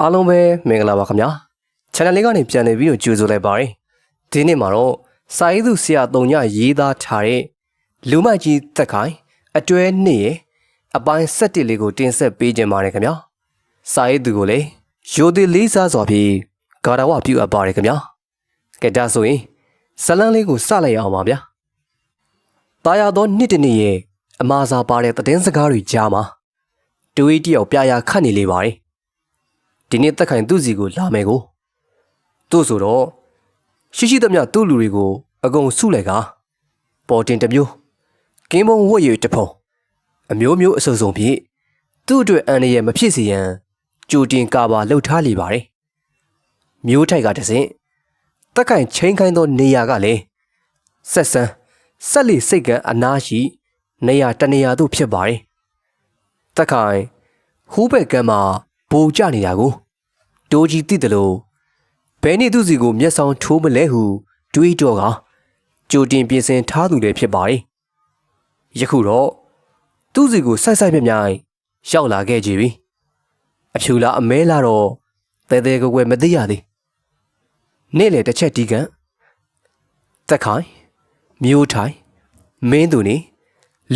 အားလုံးပဲမင်္ဂလာပါခင်ဗျာ channel လေးကနေပြန်လည်ပြီးတော့ကြိုဆိုလိုက်ပါရစေဒီနေ့မှာတော့စာရေးသူဆရာတုံညရေးသားထားတဲ့လူမိုက်ကြီးတက်ခိုင်အတွဲနှစ်ရဲ့အပိုင်း7လေးကိုတင်ဆက်ပေးခြင်းပါတယ်ခင်ဗျာစာရေးသူကိုလည်းရိုသေလေးစားစွာဖြင့်ဂါရဝပြုအပ်ပါတယ်ခင်ဗျာကဲဒါဆိုရင်ဇလန်းလေးကိုစလိုက်အောင်ပါဗျာတာယာသောနှစ်တနေ့ရဲ့အမာစာပါတဲ့သတင်းစကားတွေကြားမှာတူဝီတယောက်ပြရာခတ်နေလေပါတယ် ဒီနေ့တက်ခိုင်သူ့စီကိုလာမယ်ကိုသူ့ဆိုတော့ရှိရှိသမျှသူ့လူတွေကိုအကုန်စုလိုက်ကပေါ်တင်တစ်မျိုးကင်းမုံဝတ်ရည်တစ်ဖုံအမျိုးမျိုးအစုံစုံဖြင့်သူ့အတွက်အန္တရာယ်မဖြစ်စေရန်ကြိုတင်ကာပါလှုပ်ထားလိပါတယ်မျိုးထိုက်ကတစင်တက်ခိုင်ချင်းခိုင်းသောနေရာကလည်းဆက်ဆန်းဆက်လီစိတ်ကအနားရှိ နေရာတနေရာသို့ဖြစ်ပါတယ်တက်ခိုင်ဟူးဘက်ကမ်းမှာ ပိုကြနေတာကိုတိုးကြီးသိတယ်လို့ဘယ်နေ့သူစီကိုမျက်စောင်းထိုးမလဲဟုတွေးတော့ကကြိုတင်ပြင်ဆင်ထားသူလည်းဖြစ်ပါတယ်ယခုတော့သူစီကိုဆိုက်ဆိုက်ပြမြိုင်ရောက်လာခဲ့ကြပြီအဖြူလားအမဲလားတော့တဲတဲကွယ်ကွယ်မသိရသေးနေ့လေတစ်ချက်တီးကန်တက်ခိုင်မျိုးထိုင်မင်းသူနေ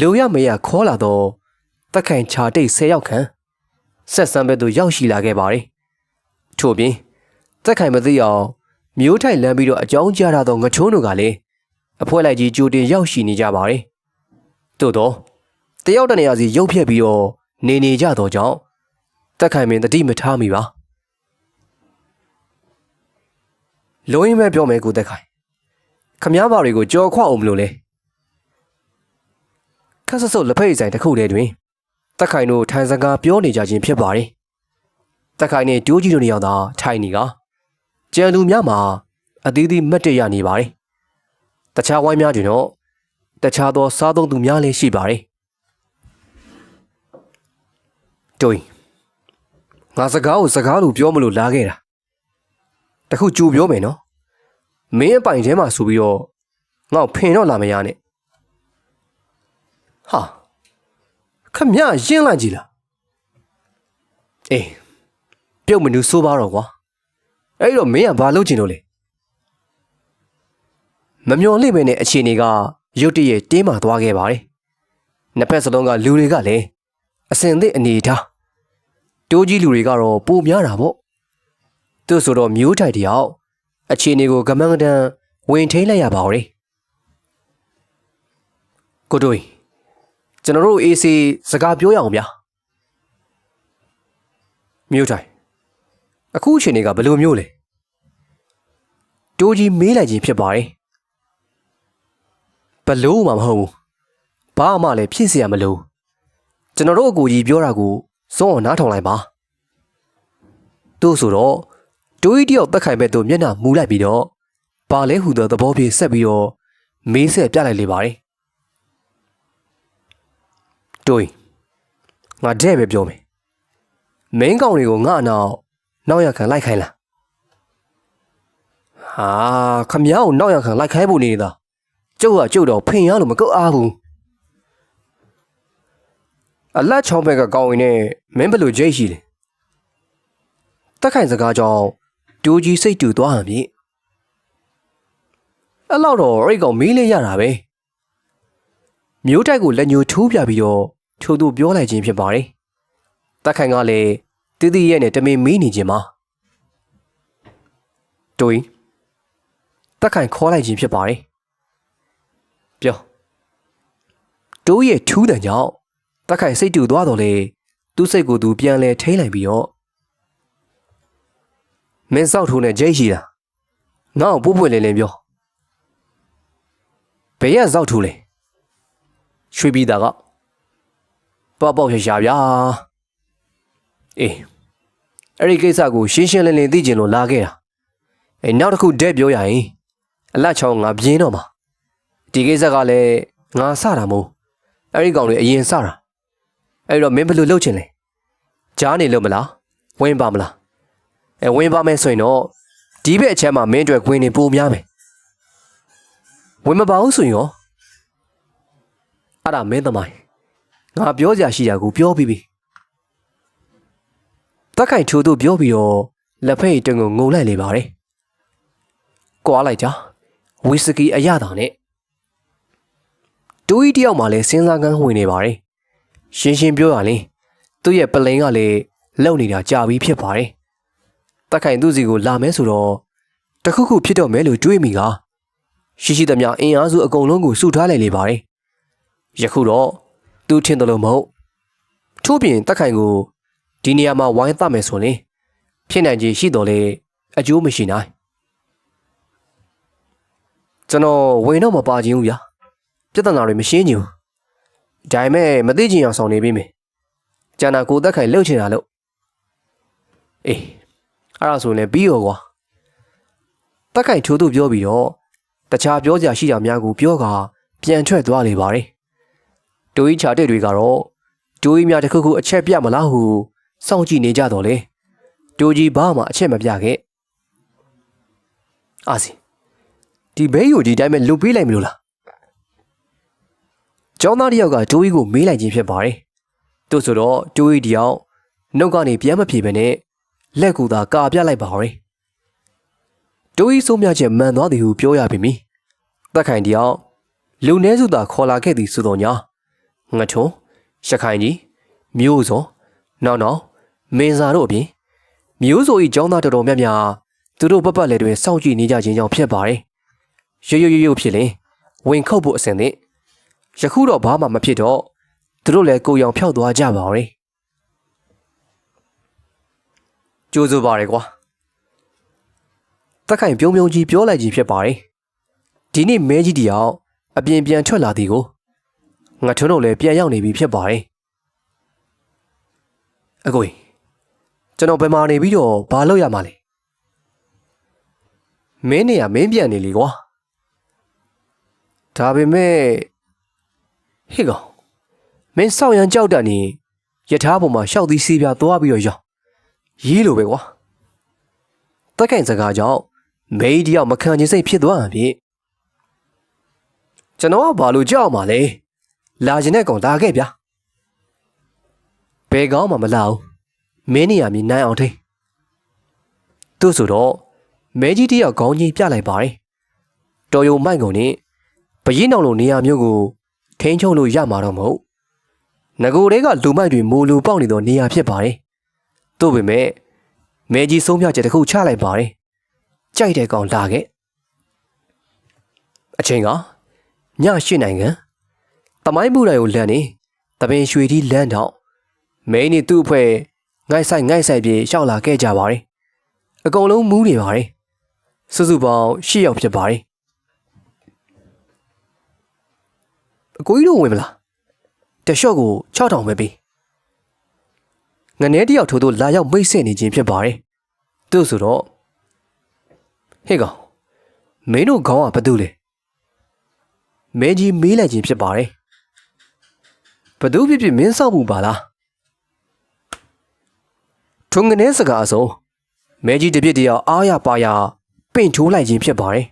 လူရမရခေါ်လာတော့တက်ခိုင်ခြာတိတ်၁၀ယောက်ခန့် ဆက်ဆံဘက်သို့ရောက်ရှိလာခဲ့ပါတယ်။ထို့ပြင်တက်ခိုင်မသိအောင်မျိုးထိုင်လမ်းပြီးတော့အကြောင်းကြားထားသောငချုံးတို့ကလည်းအဖွဲလိုက်ကြီးကြိုတင်ရောက်ရှိနေကြပါတယ်။သို့တော့တယောက်တနေရာစီရုပ်ဖြက်ပြီးတော့နေနေကြတော့ကြောင့်တက်ခိုင်မင်းတတိမထားမိပါ။လုံးရင်ပဲပြောမယ်ကိုတက်ခိုင်ခမားပါတွေကိုကြော်ခွအောင်မလို့လဲခက်ဆဆုပ်လက်ဖက်ရည်ဆိုင်တစ်ခုတည်းတွင် တက်ခိုင်တို့ထိုင်စကားပြောနေကြခြင်းဖြစ်ပါတယ်။တက်ခိုင်နဲ့တိုးကြီးတို့နှစ်ယောက်သာထိုင်နေကကြံလူများမှာအသီးသီးမတ်တရနေပါတယ်။တခြားဝိုင်းများတွင်တော့တခြားသောစားသုံးသူများလည်းရှိပါတယ်။တိုးငါစကားကိုစကားလိုပြောမလို့လာခဲ့တာ။တခုကြူပြောမယ်နော်။မင်းအပိုင်ထဲမှာဆိုပြီးတော့ငါ့ကိုဖင်တော့လာမရနဲ့။ဟာ ခမရရင်းလိုက်ကြည်လားအေးပြုတ်မနူးဆိုးပါတော့ကွာအဲ့တော့မင်းကဘာလုပ်ချင်လို့လဲမမျော်လင့်ပဲနဲ့အခြေအနေကရုတ်တရက်တင်းမာသွားခဲ့ပါတယ်နှစ်ဖက်စလုံးကလူတွေကလည်းအစင်သစ်အနေထားတိုးကြီးလူတွေကတော့ပိုများတာပေါ့သူဆိုတော့မျိုးထိုက်တယောက်အခြေအနေကိုကမန်းကတန်ဝင်ထိန်လိုက်ရပါဦးလေကိုတို့ ကျွန်တော်တို့ AC စကားပြောရအောင်ဗျာမြို့တိုင်းအခုအချိန်တွေကဘယ်လိုမျိုးလဲတိုးကြီးမေးလိုက်ခြင်းဖြစ်ပါတယ်ဘလို့မှမဟုတ်ဘူးဘာမှလည်းဖြစ်เสียမလို့ကျွန်တော်တို့အကူကြီးပြောတာကိုစုံအောင်နားထောင်လိုက်ပါတို့ဆိုတော့တိုးကြီးတယောက်တက်ခိုင်ဘက်သို့မျက်နှာမူလိုက်ပြီးတော့ဘာလဲဟူသောသဘောပြေဆက်ပြီးတော့မေးဆက်ပြလိုက်လေပါတယ် တိုးငါတဲ့ပဲပြောမယ်မင်းကောင်တွေကိုငါအနောက်နောက်ရခံလိုက်ခိုင်းလားဟာခမ ्या ကိုနောက်ရခံလိုက်ခိုင်းဖို့နေတာကျုပ်ကကျုပ်တော့ဖင်ရလို့မကုတ်အားဘူးအလက်ချောင်းဘက်ကကောင်းရင်နဲ့မင်းဘယ်လိုကြိတ်ရှိလဲတက်ခိုင်စကားကြောင့်ဒူးကြီးစိတ်တူသွားဟန်ပြီအဲ့လောက်တော့အဲ့ကောင်မီးလေးရတာပဲ မျိုးတိုက်ကိုလက်ညှိုးထိုးပြပြီးတော့ထိုးသူပြောလိုက်ခြင်းဖြစ်ပါတယ်။တက်ခိုင်ကလည်းတီးတီးရဲ့နဲ့တမင်မီးနေခြင်းပါ။တိုးရင်တက်ခိုင်ခေါ်လိုက်ခြင်းဖြစ်ပါတယ်။ပြောတိုးရဲ့ထူးတဲ့ကြောင့်တက်ခိုင်စိတ်တူသွားတော့လေသူ့စိတ်ကိုသူပြန်လဲထိမ့်လိုက်ပြီးတော့မင်းစောက်ထိုးနဲ့ဂျိတ်ရှိတာငါ့ကိုပို့ပွင့်လင်းလင်းပြောဘယ်ရစောက်ထိုးလဲ ရွှေပြည်သားကပေါ့ပေါ့ရရဗျာအေးအဲ့ဒီကိစ္စကိုရှင်းရှင်းလင်းလင်းသိကျင်လို့လာခဲ့တာအေးနောက်တစ်ခုတဲ့ပြောရရင်အလတ်ချောင်းငါပြင်းတော့မှာဒီကိစ္စကလည်းငါစတာမို့အဲ့ဒီကောင်တွေအရင်စတာအဲ့တော့မင်းဘယ်လိုလုပ်ချင်လဲကြားနေလို့မလားဝင်ပါမလားအဲဝင်ပါမယ်ဆိုရင်တော့ဒီဘက်အချက်မှာမင်းအတွက်ခွင်းနေပိုများမယ်ဝင်မပါဘူးဆိုရင်ရော အဲ့ဒါမင်းသမိုင်းငါပြောစရာရှိတာကိုပြောပြီးပြီတက်ခိုင်ချိုးသူပြောပြီးတော့လက်ဖက်ရည်တွင်ကိုငုံလိုက်လေပါတယ်။ကွာလိုက်ကြဝီစကီအရသာနဲ့တူကြီးတယောက်မှလည်းစဉ်းစားကန်းဝင်နေပါတယ်။ရှင်းရှင်းပြောရရင်သူ့ရဲ့ပလင်ကလည်းလုံနေတာကြာပြီဖြစ်ပါတယ်။တက်ခိုင်သူ့စီကိုလာမဲဆိုတော့တခုခုဖြစ်တော့မဲလို့တွေးမိကရှိရှိသမျှအင်အားစုအကုန်လုံးကိုစုထားလိုက်လေပါတယ်။ ယခုတော့သူထင်တယ်လို့မဟုတ်ထို့ပြင်တက်ခိုင်ကိုဒီနေရာမှာဝိုင်းသမယ်ဆိုရင်ဖြစ်နိုင်ခြေရှိတော်လေအကျိုးမရှိနိုင်ကျွန်တော်ဝင်တော့မပါခြင်းဘူးဗျာပြဿနာတွေမရှင်းချင်ဘူးဒါပေမဲ့မသိချင်အောင်ဆောင်နေပြီမယ်ကျန်တာကိုတက်ခိုင်လှုပ်ချင်တာလို့အေးအဲ့ဒါဆိုရင်လည်းပြီးရောကွာတက်ခိုင်ချိုးသူပြောပြီးတော့တခြားပြောကြရှိတာများကိုပြောကပြန်ထွက်သွားလေပါတယ် တူကြီးချာတဲ့တွေကတော့တူကြီးများတစ်ခုခုအချက်ပြမလားဟုစောင့်ကြည့်နေကြတော့လေတူကြီးဘာမှအချက်မပြခဲ့အာစီဒီဘဲယူဒီတိုင်းပဲလွတ်ပေးလိုက်မလို့လားကျောင်းသားတစ်ယောက်ကတူကြီးကိုမေးလိုက်ခြင်းဖြစ်ပါတယ်သူဆိုတော့တူကြီးတယောက်နှုတ်ကနေပြန်မပြေဘဲနဲ့လက်ကူသာကာပြလိုက်ပါဟောတယ်တူကြီးဆုံးမြတ်ချက်မှန်သွားသည်ဟုပြောရပြီမိတက်ခိုင်တယောက်လူနှဲစုသာခေါ်လာခဲ့သည်ဆိုတော့ညာ ငါထုံရခိုင်ကြီးမျိုးစောနောက်နောက်မင်းစာတို့အပြင်မျိုးစိုးဤចောင်းသားတော်တော်များများသူတို့ပတ်ပတ်လဲတွင်စောင့်ကြည့်နေကြခြင်းကြောင့်ဖြစ်ပါတယ်ရွရွရွရွဖြစ်ရင်ဝင်ခုတ်ဖို့အစဉ်သင့်ယခုတော့ဘာမှမဖြစ်တော့သူတို့လည်းကိုယ်ရောင်ဖြောက်သွားကြပါရဲ့ကြိုးစိုးပါရယ်ကွာတက်ခိုင်ပြုံးပြုံးကြီးပြောလိုက်ကြီးဖြစ်ပါတယ်ဒီနေ့မဲကြီးတယောက်အပြင်ပြန်ထွက်လာသည်ကို ငါထုံးတို့လည်းပြန်ရောက်နေပြီဖြစ်ပါတယ်အကိုကြီးကျွန်တော်ဘယ်မှာနေပြီးတော့ဘာလုပ်ရမှာလဲမင်းနေရမင်းပြန်နေလေကွာဒါပေမဲ့ဟေ့ကောင်မင်းစောက်ရန်ကြောက်တတ်နေယထာပေါ်မှာရှောက်သီးစီးပြသွားပြီးတော့ရောရေးလိုပဲကွာတက်ကင်စကားကြောင့်မေးတယောက်မခံချင်စိတ်ဖြစ်သွားအဖြစ်ကျွန်တော်ကဘာလို့ကြောက်မှာလဲ လာခြင်းနဲ့ကောင်လာခဲ့ဗျာဘယ်ကောင်းမှမလာဘူးမင်းနေရမည်နိုင်အောင်ထိသူ့ဆိုတော့မဲကြီးတယောက်ခေါင်းကြီးပြလိုက်ပါတယ်တော်ယုံမိုက်ကုန်နဲ့ဘရင်အောင်လိုနေရာမျိုးကိုထိန်းချုပ်လို့ရမှာတော့မဟုတ်ငကိုတွေကလူမိုက်တွေမိုးလူပေါက်နေသောနေရာဖြစ်ပါတယ်သို့ပေမဲ့မဲကြီးဆုံးဖြတ်ချက်တစ်ခုချလိုက်ပါတယ်ကြိုက်တဲ့ကောင်လာခဲ့အချိန်ကည၈နိုင်ငံ တမိုင်းပူတိုင်ကိုလန့်နေတပင်ရွှေတီလန့်တော့မင်းနေသူ့အဖွဲ့ငိုက်ဆိုင်ငိုက်ဆိုင်ပြေရှောက်လာခဲ့ကြပါတယ်အကုန်လုံးမူးနေပါတယ်စုစုပေါင်း၈ယောက်ဖြစ်ပါတယ်အကိုကြီးတို့ဝင်မလားတရှော့ကို6000ပဲပေးငနေတယောက်ထိုးတို့လာရောက်မိတ်ဆက်နေခြင်းဖြစ်ပါတယ်သူ့ဆိုတော့ဟေ့ကောင်မင်းတို့ခေါင်းကဘာတူလဲမဲကြီးမေးလိုက်ခြင်းဖြစ်ပါတယ် ဘသူဖြစ်ဖြစ်မင်းဆောက်မှုပါလားထုံငနေစကားဆုံးမဲကြီးတပြစ်တယောက်အားရပါရပင့်ထိုးလိုက်ခြင်းဖြစ်ပါတယ်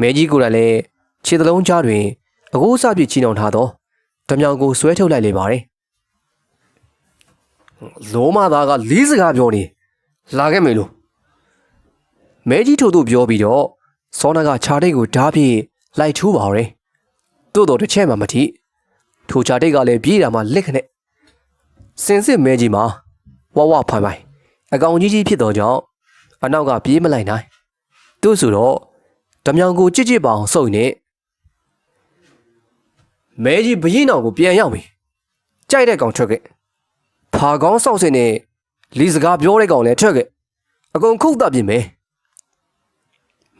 မဲကြီးကိုယ်တိုင်လည်းခြေသလုံးကြားတွင်အကိုးအစပြချီနှောင်ထားသောဓမြောင်ကိုဆွဲထုတ်လိုက်လေပါတယ်လုံးမသားကလေးစကားပြောနေလာခဲ့မယ်လို့မဲကြီးထို့သူပြောပြီးတော့စောနာကခြာတိတ်ကိုဓားဖြင့်လိုက်ထိုးပါရယ်တို့တော့တစ်ချက်မှမထိ ထိုခြာတိတ်ကလည်းပြေးတာမှလက်ခနဲ့စင်စစ်မဲကြီးမှာဝဝဖိုင်ဖိုင်အကောင်ကြီးကြီးဖြစ်တော့ကြောင့်အနောက်ကပြေးမလိုက်နိုင်သူ့ဆိုတော့ဓမြောင်ကိုကြစ်ကြစ်ပါအောင်စုပ်နေမဲကြီးဘရင်တော်ကိုပြန်ရောက်ပြီကြိုက်တဲ့ကောင်ထွက်ခဲ့ဖာကောင်းစောက်စင်နဲ့လီစကားပြောတဲ့ကောင်လည်းထွက်ခဲ့အကုန်ခုတ်တပြင်မယ်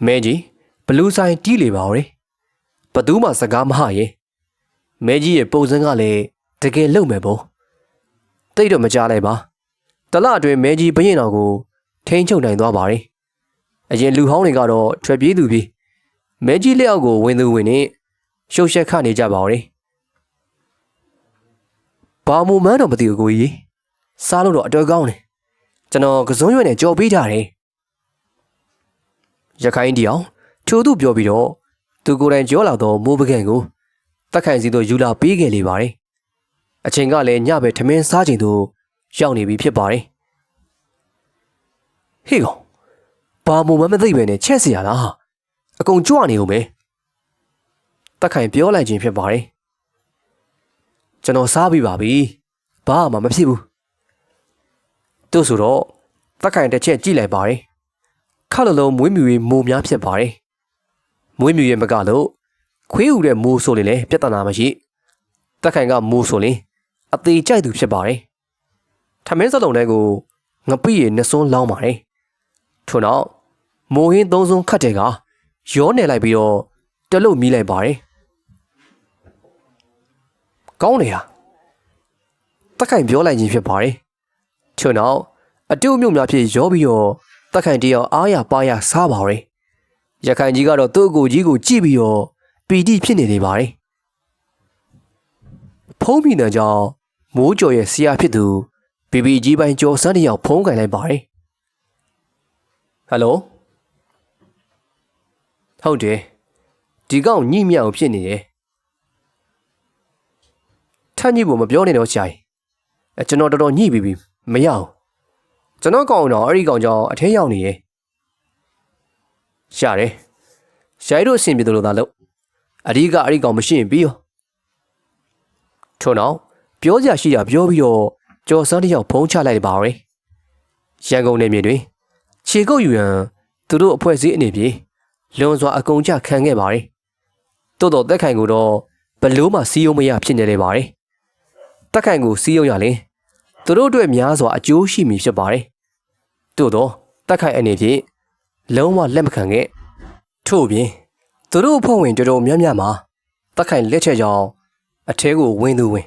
မဲကြီးဘလူးဆိုင်တီးလေပါဦးဘသူမှစကားမဟရဲ့ မဲကြီးရဲ့ပုံစံကလည်းတကယ်လုံမဲ့ပေါ့တိတ်တော့မကြားလိုက်ပါတလအတွင်းမဲကြီးဘရင်တော်ကိုထိန်းချုပ်နိုင်သွားပါတယ်အရင်လူဟောင်းတွေကတော့ထွက်ပြေးသူပြီးမဲကြီးလက်အောက်ကိုဝင်သူဝင်နေရှုပ်ရှက်ခနေကြပါဦးဘာမှမန်းတော့မသိဘူးကိုကြီးစားလို့တော့အတော်ကောင်းတယ်ကျွန်တော်ကစုံရွက်နဲ့ကြော်ပေးထားတယ်ရခိုင်တယောက်ချိုးသူပြောပြီးတော့သူကိုယ်တိုင်ကြောလာတော့မိုးပကံကို တက်ခိုင်စီတို့ယူလာပေးခဲ့လေပါတယ်အချိန်ကလည်းညပဲထမင်းစားချိန်သို့ရောက်နေပြီဖြစ်ပါတယ်ဟေ့ကောင်ဘာမှမမသိပဲနဲ့ချက်စီရလားအကုန်ကြွနေဦးမယ်တက်ခိုင်ပြောလိုက်ခြင်းဖြစ်ပါတယ်ကျွန်တော်စားပြီးပါပြီဘာမှမဖြစ်ဘူးတို့ဆိုတော့တက်ခိုင်တစ်ချက်ကြည့်လိုက်ပါတယ်ခက်လလုံးမွေးမြူရေးမိုးများဖြစ်ပါတယ်မွေးမြူရေးမကလို့ ခွေးဥတဲ့မိုးဆိုရင်လည်းပြဿနာမရှိတက်ခိုင်ကမိုးဆိုရင်အသေးကြိုက်သူဖြစ်ပါတယ်ထမင်းစလုံးတွေကိုငပိရနှစွန်းလောင်းပါတယ်ထို့နောက်မိုးဟင်းသုံးစုံခတ်တဲ့ကရောနေလိုက်ပြီးတော့တလုတ်မီးလိုက်ပါတယ်ကောင်းနေဟာတက်ခိုင်ပြောလိုက်ခြင်းဖြစ်ပါတယ်ထို့နောက်အတုမြုံများဖြစ်ရောပြီးတော့တက်ခိုင်တယောက်အားရပါရစားပါရယ်ရခိုင်ကြီးကတော့သူ့အကိုကြီးကိုကြည့်ပြီးတော့ ပီတိဖြစ်နေနေပါတယ်ဖုံးမိနံကြောင့်မိုးကြော်ရဲ့ဆရာဖြစ်သူဘီဘီကြီးပိုင်းကျော်စန်းတယောက်ဖုံးကန်လိုက်ပါတယ်ဟယ်လိုဟုတ်တယ်ဒီကောင်ညိမြောက်ဖြစ်နေတယ်ထမ်းကြီးဘုံမပြောနေတော့ရှာအဲကျွန်တော်တော်တော်ညှိပြီးပြီမရအောင်ကျွန်တော်ကောင်တော့အဲ့ဒီကောင်ကြောင့်အထဲရောက်နေရဲ့ရှာတယ်ရှိုင်းတို့အဆင်ပြေတယ်လို့သာလို့ အဓိကအဲ့ဒီကောင်မရှိရင်ပြီးရောထို့နောက်ပြောကြရှိတာပြောပြီးတော့ကျော်စန်းတယောက်ဖုံးချလိုက်ပါရယ်ရန်ကုန်နယ်မြေတွင်ခြေကုပ်ယူရန်သူတို့အဖွဲ့အစည်းအနေဖြင့်လွန်စွာအကုန်ကြခံခဲ့ပါရယ်တိုးတော့တက်ခိုင်ကိုတော့ဘလို့မှစီးယုံမရဖြစ်နေတယ်ပါရယ်တက်ခိုင်ကိုစီးယုံရရင်သူတို့အတွက်များစွာအကျိုးရှိမည်ဖြစ်ပါတယ်တိုးတော့တက်ခိုင်အနေဖြင့်လုံးဝလက်မခံခဲ့ထို့ပြင် သူတို့အဖွဲ့ဝင်တော်တော်များများမှာတက်ခိုင်လက်ချက်ကြောင့်အထဲကိုဝင်သူဝင်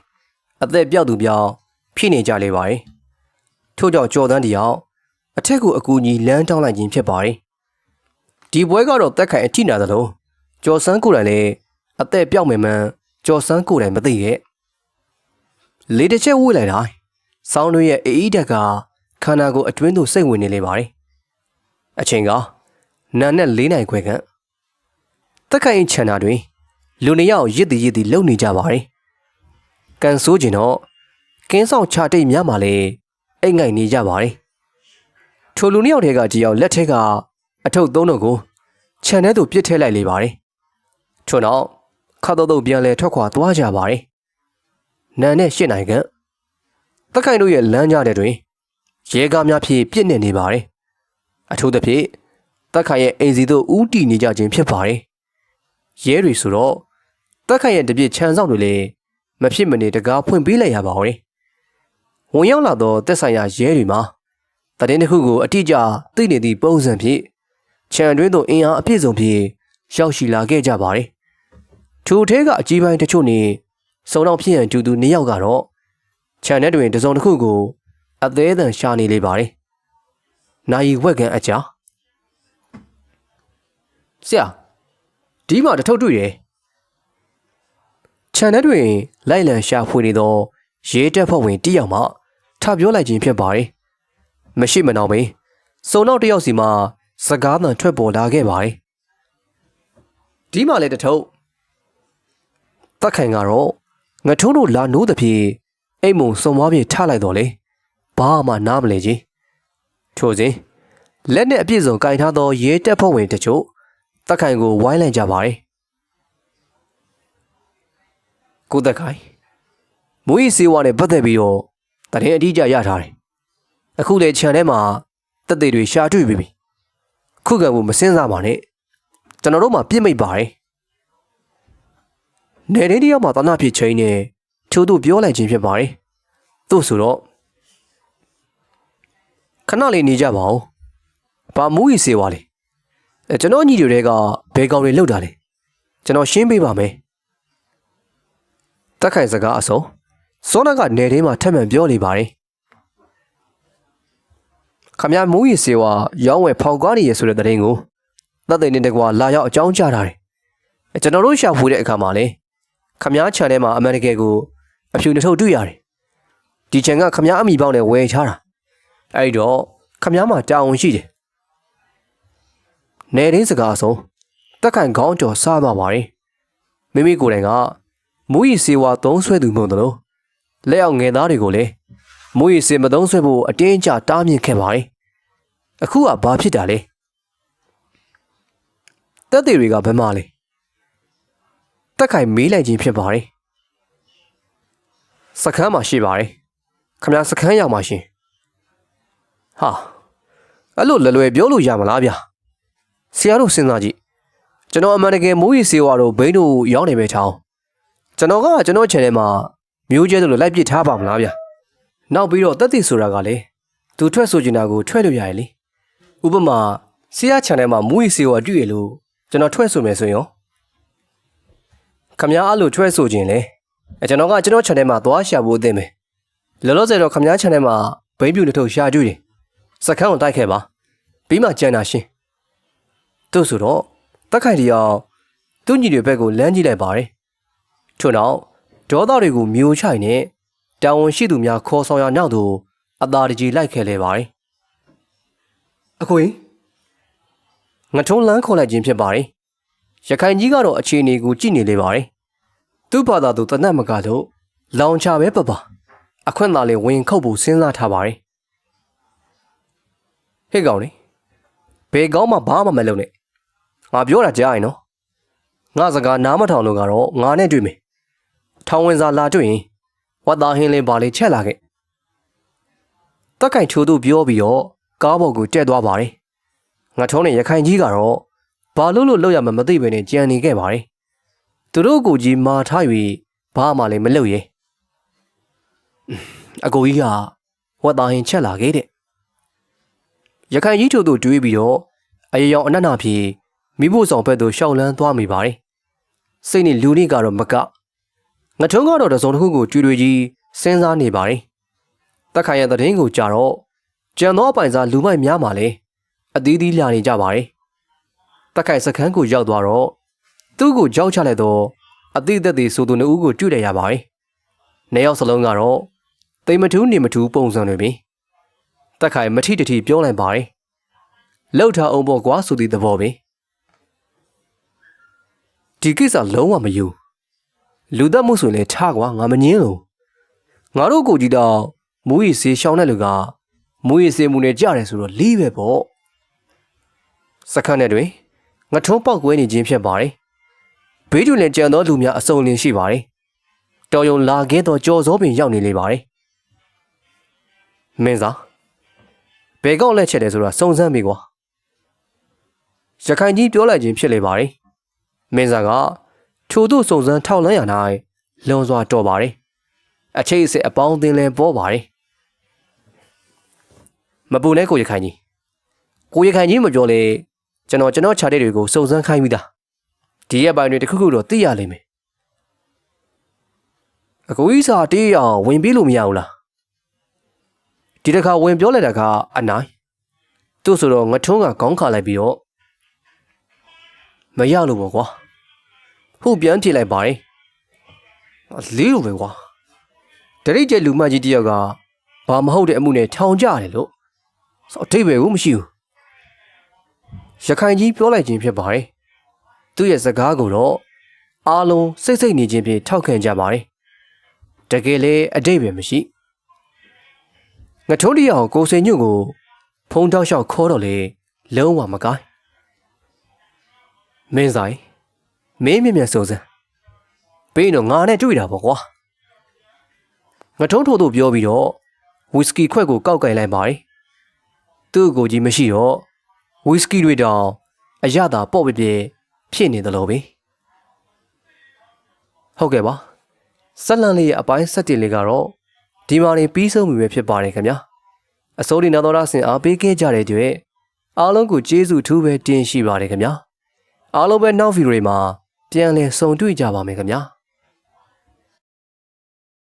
အသက်ပြောက်သူပြောက်ဖြစ်နေကြလေပါတယ်ထို့ကြောင့်ကြော်တန်းတယောက်အထက်ကိုအကူကြီးလမ်းတောင်းလိုက်ခြင်းဖြစ်ပါတယ်ဒီပွဲကတော့တက်ခိုင်အထိနာသလိုကြော်စန်းကိုယ်တိုင်လည်းအသက်ပြောက်မယ်မှန်ကြော်စန်းကိုယ်တိုင်မသိရဲ့လေတစ်ချက်ဝှေ့လိုက်တာဆောင်းတို့ရဲ့အေးအေးတက်ကခန္ဓာကိုယ်အတွင်းသို့စိတ်ဝင်နေလေပါတယ်အချိန်ကနာနဲ့၄နိုင်ခွဲခန့် တက်ခိုင်ချန်နာတွင်လူနှစ်ယောက်ရစ်တီရစ်တီလုံနေကြပါတယ်ကန်ဆိုးကျင်တော့ကင်းဆောင်ချတိတ်များမှလည်းအိတ်ငိုက်နေကြပါတယ်ထိုလူနှစ်ယောက်ထဲကကြည်အောင်လက်ထဲကအထုပ်သုံးတော့ကိုခြံထဲသို့ပြစ်ထည့်လိုက်လေပါတယ်ထို့နောက်ခါတော့တော့ပြန်လဲထွက်ခွာသွားကြပါတယ်နန်နဲ့ရှစ်နိုင်ကတက်ခိုင်တို့ရဲ့လမ်းကြားတဲ့တွင်ရဲကားများဖြင့်ပြစ်နေနေပါတယ်အထူးသဖြင့်တက်ခိုင်ရဲ့အိမ်စီသို့ဦးတည်နေကြခြင်းဖြစ်ပါတယ် ရဲတွေဆိုတော့တက်ခိုင်ရဲ့တပြစ်ခြံဆောင်တွေလည်းမဖြစ်မနေတကားဖွင့်ပေးလိုက်ရပါဦး။ဝင်ရောက်လာသောတက်ဆိုင်ရာရဲတွေမှာတရင်တစ်ခုကိုအတိအကျသိနေသည့်ပုံစံဖြင့်ခြံတွင်းသို့အင်အားအပြည့်စုံဖြင့်ရောက်ရှိလာခဲ့ကြပါတယ်။ထိုထဲကအကြီးပိုင်းတချို့နဲ့စုံတော့ဖြစ်ရန်တူသူနှစ်ယောက်ကတော့ခြံထဲတွင်တစုံတစ်ခုကိုအသေးအံရှာနေလေပါတယ်။နိုင်ဝက်ကန်အကြာဆရာ ဒီမှာတထုပ်တွေ့တယ်ခြံထဲတွင်လိုက်လံရှာဖွေနေသောရဲတပ်ဖွဲ့ဝင်တယောက်မှထပြောလိုက်ခြင်းဖြစ်ပါတယ်။မရှိမနှောင်ပင်စုံနောက်တယောက်စီမှစကားသံထွက်ပေါ်လာခဲ့ပါတယ်။ဒီမှလည်းတထုပ်တက်ခိုင်ကတော့ငထုံးတို့လာနိုးသဖြင့်အိမ်မုံစုံမွားပြေထလိုက်တော့လေဘာမှနားမလဲကြီးထို့စဉ်လက်နဲ့အပြည့်စုံကင်ထားသောရဲတပ်ဖွဲ့ဝင်တချို့ တက်ခိုင်ကိုဝိုင်းလိုက်ကြပါတယ်ကိုသက်ခိုင်မူကြီးစေဝါနဲ့ပတ်သက်ပြီးတော့တရင်အတိအကျရထားတယ်အခုလေခြံထဲမှာတက်သေးတွေရှာတွေ့ပြီခုကံမှုမစင်းစားပါနဲ့ကျွန်တော်တို့မှပြစ်မိတ်ပါတယ်နေရင်းတယောက်မှတနာဖြစ်ချင်းနဲ့ချိုးသူပြောလိုက်ခြင်းဖြစ်ပါတယ်သို့ဆိုတော့ခဏလေးနေကြပါဦးဘာမူကြီးစေဝါလေ အဲကျွန်တော်ညီတွေကဘယ်ကောင်တွေလောက်တာလဲကျွန်တော်ရှင်းပေးပါမယ်တက်ခိုင်စကားအစုံစောနာကနေထဲမှာထက်မှန်ပြောနေပါတယ်ခမရမူးရီစေဝါရောင်းဝယ်ဖောက်ကားနေရဆိုတဲ့တဲ့ရင်ကိုသက်သိနေတကွာလာရောက်အကြောင်းကြားထားတယ်ကျွန်တော်တို့ရှာဖွေတဲ့အခါမှာလေခမရခြံထဲမှာအမေရိကန်ကိုအဖြူနှစ်ထုပ်တွေ့ရတယ်ဒီခြံကခမရအမိပေါင်းနဲ့ဝယ်ချတာအဲ့တော့ခမရမှာတာဝန်ရှိတယ် နေရင်းစကားအစုံတက်ခိုင်ခေါင်းကျော်စားသွားပါတယ်မိမိကိုယ်တိုင်ကမူရီစေဝါသုံးဆွဲသူမဟုတ်တယ်လို့လက်အောက်ငယ်သားတွေကိုလည်းမူရီစေမသုံးဆွဲဖို့အတင်းအကျတားမြစ်ခဲ့ပါတယ်အခုကဘာဖြစ်တာလဲတက်သေးတွေကဘယ်မှာလဲတက်ခိုင်မေးလိုက်ခြင်းဖြစ်ပါတယ်စခန်းမှာရှိပါတယ်ခမရစခန်းရောက်မှာရှင်ဟာအဲ့လိုလွယ်လွယ်ပြောလို့ရမလားဗျာ ဆရာတို့စဉ်းစားကြည့်ကျွန်တော်အမှန်တကယ်မိုးရီစေဝါတို့ဘိန်းတို့ရောက်နေပဲချောင်းကျွန်တော်ကကျွန်တော် channel မှာမျိုးကျဲတို့လိုလိုက်ပစ်ထားပါမလားဗျာနောက်ပြီးတော့တက်သေးဆိုတာကလေသူထွက်ဆိုချင်တာကိုထွက်လို့ရရလေဥပမာဆရာ channel မှာမိုးရီစေဝါတွေ့ရလို့ကျွန်တော်ထွက်ဆိုမယ်ဆိုရင်ရောခမ ्या အဲ့လိုထွက်ဆိုခြင်းလေအဲကျွန်တော်ကကျွန်တော် channel မှာသွားရှာဖို့အသင့်ပဲလောလောဆယ်တော့ခမ ्या channel မှာဘိန်းပြူတစ်ထုပ်ရှာတွေ့တယ်စခန်းကိုတိုက်ခဲ့ပါပြီးမှကြံတာရှင်း တို့ဆိုတော့တက်ခိုင်တရားသူ့ညီတွေဘက်ကိုလမ်းကြည့်လိုက်ပါတယ်ထို့နောက်ဒေါသတွေကိုမျိုးချိုင်နဲ့တာဝန်ရှိသူများခေါ်ဆောင်ရနောက်သို့အသာတကြီးလိုက်ခဲ့လေပါတယ်အခွေငထုံးလန်းခေါ်လိုက်ခြင်းဖြစ်ပါတယ်ရခိုင်ကြီးကတော့အခြေအနေကိုကြည့်နေလေပါတယ်သူ့ဘာသာသူတနတ်မကလို့လောင်ချပဲပပအခွင့်သာလေးဝင်ခုတ်ဖို့စဉ်းစားထားပါတယ်ဟေ့ကောင်လေဘယ်ကောင်းမှဘာမှမလုပ်နဲ့ ငါပြောတာကြားရင်နော်ငါစကားနားမထောင်လို့ကတော့ငါနဲ့တွေ့မယ်ထောင်ဝင်စာလာတွေ့ရင်ဝတ်သားဟင်းလေးပါလေးချက်လာခဲ့တက်ကင်ချိုးသူပြောပြီးတော့ကားပေါ်ကိုတက်သွားပါတယ်ငါထုံးနဲ့ရခိုင်ကြီးကတော့ဘာလို့လို့လောက်ရမှမသိပဲနဲ့ကြံနေခဲ့ပါတယ်သူတို့ကိုကြီးမာထား၍ဘာမှလည်းမလုပ်ရဲအကိုကြီးကဝတ်သားဟင်းချက်လာခဲ့တဲ့ရခိုင်ကြီးချိုးသူတွေးပြီးတော့အရေရောင်အနက်နာဖြင့် မိဖို့ဆောင်ဘက်သို့ရှောက်လန်းသွားမိပါတယ်စိတ်နဲ့လူနေကတော့မကငထုံးကတော့တစုံတစ်ခုကိုကြွေတွေကြီးစဉ်းစားနေပါတယ်တက်ခိုင်ရတဲ့င်းကိုကြတော့ကြံသောအပိုင်စားလူမိုက်များမှလည်းအသီးသီးလာနေကြပါတယ်တက်ခိုင်စခန်းကိုရောက်သွားတော့သူ့ကိုကြောက်ချလိုက်တော့အသည့်သက်သေးဆိုသူနှစ်ဦးကိုတွေ့လိုက်ရပါတယ်နေရောက်စလုံးကတော့တိမ်မထူးနေမထူးပုံစံတွေပဲတက်ခိုင်မထီတထီပြောလိုက်ပါတယ်လောက်ထားအောင်ပေါ့ကွာဆိုသည့်သဘောပဲ ဒီကိစ္စလုံးဝမယူလူသက်မှုဆိုရင်လည်းထားကွာငါမငင်းလို့ငါတို့ကိုကြည့်တော့မူရီစေးရှောင်းတဲ့လူကမူရီစေးမှုနဲ့ကြတယ်ဆိုတော့လီးပဲပေါ့စခန်းနဲ့တွင်ငထုံးပေါက်ကွဲနေခြင်းဖြစ်ပါတယ်ဘေးတူလည်းကြံသောလူများအစုံလင်ရှိပါတယ်တော်ယုံလာခဲ့သောကြော်စောပင်ရောက်နေလေပါတယ်မင်းစားဘယ်ကောက်လက်ချက်တယ်ဆိုတာစုံစမ်းပြီကွာရခိုင်ကြီးပြောလိုက်ခြင်းဖြစ်လေပါတယ် မင်းစားကထို့သို့စုံစမ်းထောက်လန်းရ၌လွန်စွာတော်ပါတယ်အချိတ်အစစ်အပေါင်းအသင်းလဲပေါ်ပါတယ်မပူနဲ့ကိုရခိုင်ကြီးကိုရခိုင်ကြီးမပြောလေကျွန်တော်ကျွန်တော်ခြာတဲ့တွေကိုစုံစမ်းခိုင်းပြီးသားဒီရက်ပိုင်းတွေတခုခုတော့သိရလိမ့်မယ်အကိုကြီးစာတေးရအောင်ဝင်ပြေးလို့မရဘူးလားဒီတစ်ခါဝင်ပြောလိုက်တာကအနိုင်သူ့ဆိုတော့ငထုံးကခေါင်းခါလိုက်ပြီးတော့ မရလို့ပေါ့ကွာဟုတ်ပြန်ထိလိုက်ပါတယ်လေးလိုပဲကွာတရိတ်ကျလူမကြီးတယောက်ကဘာမဟုတ်တဲ့အမှုနဲ့ထောင်ကြတယ်လို့ဆိုအထိပ္ပယ်ကိုမရှိဘူးရခိုင်ကြီးပြောလိုက်ခြင်းဖြစ်ပါတယ်သူ့ရဲ့စကားကိုတော့အားလုံးစိတ်စိတ်နေခြင်းဖြင့်ထောက်ခံကြပါတယ်တကယ်လေအတိတ်ပဲမရှိငထုံးတရအောင်ကိုစိန်ညွန့်ကို ဖုံးတောက်လျှောက်ခေါ်တော့လေလုံးဝမကိုင်း မင်းဆိုင်မင်းမြင်မြင်စိုးစမ်းဘင်းတော့ငါနဲ့တွေ့တာပေါ့ကွာငထုံးထိုးတို့ပြောပြီးတော့ဝီစကီခွက်ကိုကောက်ကင်လိုက်ပါတယ်သူ့ကိုကြီးမရှိတော့ဝီစကီတွေတောင်အရသာပေါ့ပြပြဖြစ်နေတယ်လို့ပဲဟုတ်ကဲ့ပါဆက်လန်လေးရဲ့အပိုင်းဆက်တင်လေးကတော့ဒီမှာနေပြီးဆုံးပြီပဲဖြစ်ပါတယ်ခင်ဗျာအစိုးရနာတော်ရဆင်အားပေးခဲ့ကြတဲ့တွေ့အားလုံးကိုကျေးဇူးထူးပဲတင်ရှိပါတယ်ခင်ဗျာ အားလုံးပဲနောက်ဗီဒီယိုတွေမှာပြန်လည်ဆုံတွေ့ကြပါမယ်ခင်ဗျာ